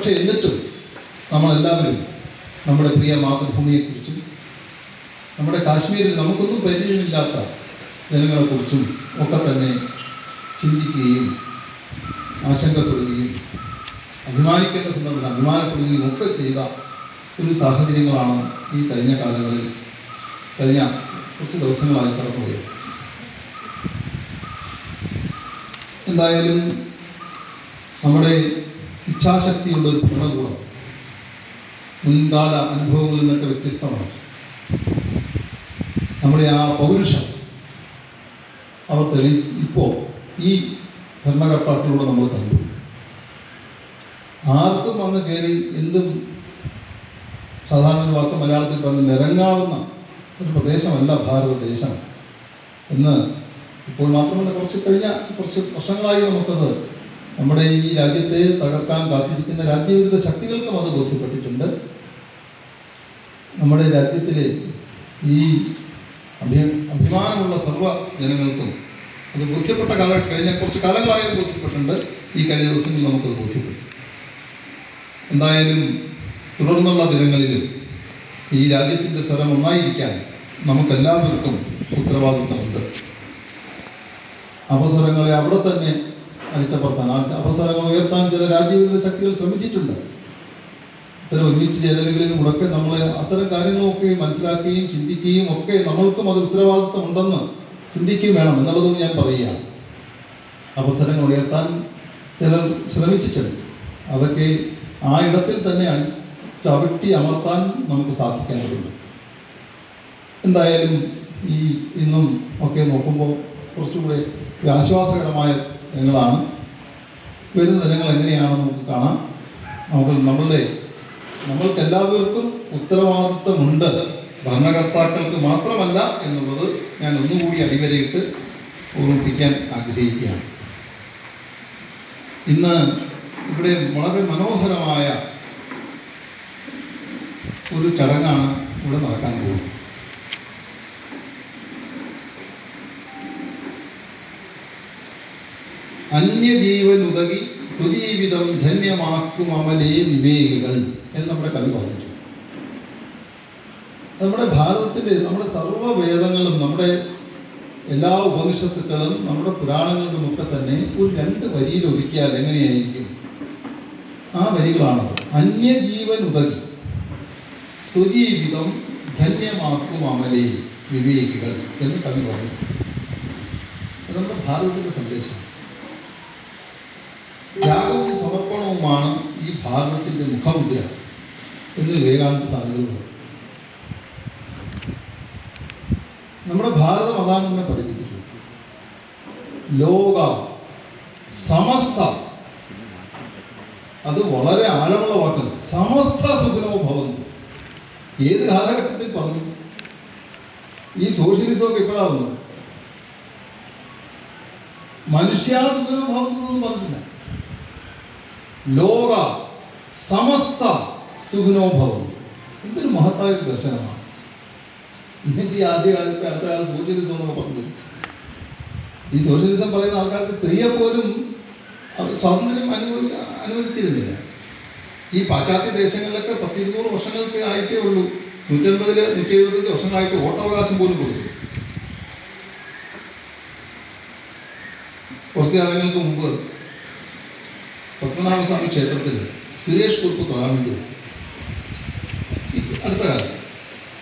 പക്ഷേ എന്നിട്ടും നമ്മളെല്ലാവരും നമ്മുടെ പ്രിയ മാതൃഭൂമിയെക്കുറിച്ചും നമ്മുടെ കാശ്മീരിൽ നമുക്കൊന്നും പരിചയമില്ലാത്ത ജനങ്ങളെക്കുറിച്ചും ഒക്കെ തന്നെ ചിന്തിക്കുകയും ആശങ്കപ്പെടുകയും അഭിമാനിക്കേണ്ട സന്ദർഭത്തിൽ അഭിമാനപ്പെടുകയും ഒക്കെ ചെയ്ത ഒരു സാഹചര്യങ്ങളാണ് ഈ കഴിഞ്ഞ കാലങ്ങളിൽ കഴിഞ്ഞ കുറച്ച് ദിവസങ്ങളായി കടന്നുപോയത്. എന്തായാലും നമ്മുടെ ഇച്ഛാശക്തിയുള്ള ഒരു ഭരണകൂടം മുൻകാല അനുഭവങ്ങളിൽ നിന്നൊക്കെ വ്യത്യസ്തമാണ്. നമ്മുടെ ആ പൗരുഷം അവർ തെളി ഇപ്പോൾ ഈ ഭരണകർത്താക്കളിലൂടെ നമ്മൾ കണ്ടു. ആർക്കും അങ്ങ് കയറി എന്തും സാധാരണ വാക്ക് മലയാളത്തിൽ പറഞ്ഞ് നിരങ്ങാവുന്ന ഒരു പ്രദേശമല്ല ഭാരതദേശം എന്ന് ഇപ്പോൾ മാത്രമല്ല കുറച്ച് കഴിഞ്ഞ കുറച്ച് വർഷങ്ങളായി നമുക്കത് നമ്മുടെ ഈ രാജ്യത്തെ തകർക്കാൻ കാത്തിരിക്കുന്ന രാജ്യവിരുദ്ധ ശക്തികൾക്കും അത് ബോധ്യപ്പെട്ടിട്ടുണ്ട്. നമ്മുടെ രാജ്യത്തിലെ ഈ അഭി അഭിമാനമുള്ള സർവ ജനങ്ങൾക്കും അത് ബോധ്യപ്പെട്ട കാല കഴിഞ്ഞ കുറച്ച് കാലങ്ങളായി ബോധ്യപ്പെട്ടിട്ടുണ്ട്. ഈ കഴിഞ്ഞ ദിവസങ്ങളിൽ നമുക്കത് ബോധ്യപ്പെട്ടു. എന്തായാലും തുടർന്നുള്ള ദിനങ്ങളിലും ഈ രാജ്യത്തിന്റെ സ്വരം ഒന്നായിരിക്കാൻ നമുക്കെല്ലാവർക്കും ഉത്തരവാദിത്തമുണ്ട്. അവസരങ്ങളെ അവിടെ തന്നെ അടിച്ചപ്പുറത്താൻ ആ അവസരങ്ങൾ ഉയർത്താൻ ചില രാജ്യവിരുദ്ധ ശക്തികൾ ശ്രമിച്ചിട്ടുണ്ട്. ഇത്തരം ഒരുമിച്ച് ചേരലുകളിൽ ഉറക്കെ നമ്മൾ അത്തരം കാര്യങ്ങളൊക്കെ മനസ്സിലാക്കുകയും ചിന്തിക്കുകയും ഒക്കെ നമ്മൾക്കും അത് ഉത്തരവാദിത്വം ഉണ്ടെന്ന് ചിന്തിക്കുകയും വേണം എന്നുള്ളതും ഞാൻ പറയുകയാണ്. അവസരങ്ങൾ ഉയർത്താൻ ചിലർ ശ്രമിച്ചിട്ടുണ്ട്. അതൊക്കെ ആ ഇടത്തിൽ തന്നെയാണ് ചവിട്ടി അമർത്താൻ നമുക്ക് സാധിക്കേണ്ടതുണ്ട്. എന്തായാലും ഈ ഇന്നും ഒക്കെ നോക്കുമ്പോൾ കുറച്ചുകൂടെ ഒരു ആശ്വാസകരമായ ദിനങ്ങളാണ് വരുന്ന ദിനങ്ങൾ എങ്ങനെയാണെന്ന് നമുക്ക് കാണാം. നമുക്ക് നമ്മളുടെ നമ്മൾക്ക് എല്ലാവർക്കും ഉത്തരവാദിത്വമുണ്ട് ഭരണകർത്താക്കൾക്ക് മാത്രമല്ല എന്നുള്ളത് ഞാൻ ഒന്നുകൂടി അടിവരയിട്ട് ഓർമ്മിപ്പിക്കാൻ ആഗ്രഹിക്കുകയാണ്. ഇന്ന് ഇവിടെ വളരെ മനോഹരമായ ഒരു ചടങ്ങാണ് ഇവിടെ നടക്കാൻ പോകുന്നത്. അന്യജീവനുതകി സ്വജീവിതം ധന്യമാക്കും അമലേ വിവേകികൾ എന്ന് നമ്മുടെ കവി പറഞ്ഞു നമ്മുടെ ഭാരതത്തിന്റെ നമ്മുടെ സർവ വേദങ്ങളും നമ്മുടെ എല്ലാ ഉപനിഷത്തുക്കളും നമ്മുടെ പുരാണങ്ങളിലും ഒക്കെ തന്നെ ഒരു രണ്ട് വരിയിൽ ഒതുക്കിയാൽ എങ്ങനെയായിരിക്കും? ആ വരികളാണത് അന്യജീവൻ ഉതകി സ്വജീവിതം ധന്യമാക്കും അമലേ വിവേകികൾ എന്ന് കവി പറഞ്ഞു നമ്മുടെ ഭാരതത്തിന്റെ സന്ദേശം ത്യാഗവും സമർപ്പണവുമാണ് ഈ ഭാരതത്തിന്റെ മുഖമുദ്ര എന്ന് വിവേകാനന്ദ സ്വാമികൾ പറഞ്ഞു. നമ്മുടെ ഭാരതം അതാണ് നമ്മെ പഠിപ്പിച്ചിട്ടുള്ളത്. ലോക സമസ്ത അത് വളരെ ആഴമുള്ള വാക്കാണ്. സമസ്ത സുഖനോ ഭവന്തു. ഏത് കാലഘട്ടത്തിൽ പറഞ്ഞു? ഈ സോഷ്യലിസം ഒക്കെ ഇപ്പോഴാണ് വന്നത്? മനുഷ്യാസുഖനോ ഭവന്തു എന്നൊന്നും പറഞ്ഞില്ല ലോക സമസ്ത സുഖനോഭവം ഇതൊരു മഹത്തായ ഒരു ദർശനമാണ്. ഇന്നിപ്പോൾ ഈ ആദ്യ കാലത്ത് അടുത്ത കാലം സോഷ്യലിസം എന്നൊക്കെ പറഞ്ഞു ഈ സോഷ്യലിസം പറയുന്ന ആൾക്കാർക്ക് സ്ത്രീയെ പോലും അവർ സ്വാതന്ത്ര്യം അനുഭവി അനുവദിച്ചിരുന്നില്ല. ഈ പാശ്ചാത്യ ദേശങ്ങളിലൊക്കെ പത്തിരുന്നൂറ് വർഷങ്ങൾക്ക് ആയിട്ടേ ഉള്ളൂ. നൂറ്റൻപതിൽ നൂറ്റി എഴുപത്തഞ്ച് വർഷങ്ങളായിട്ട് വോട്ടവകാശം പോലും കൊടുത്തു. കുറച്ച് കാലങ്ങൾക്ക് മുമ്പ് പത്മനാഭസ്വാമി ക്ഷേത്രത്തിൽ സുരേഷ് കുറുപ്പ് തൊഴാൻ വേണ്ടി. അടുത്ത കാലം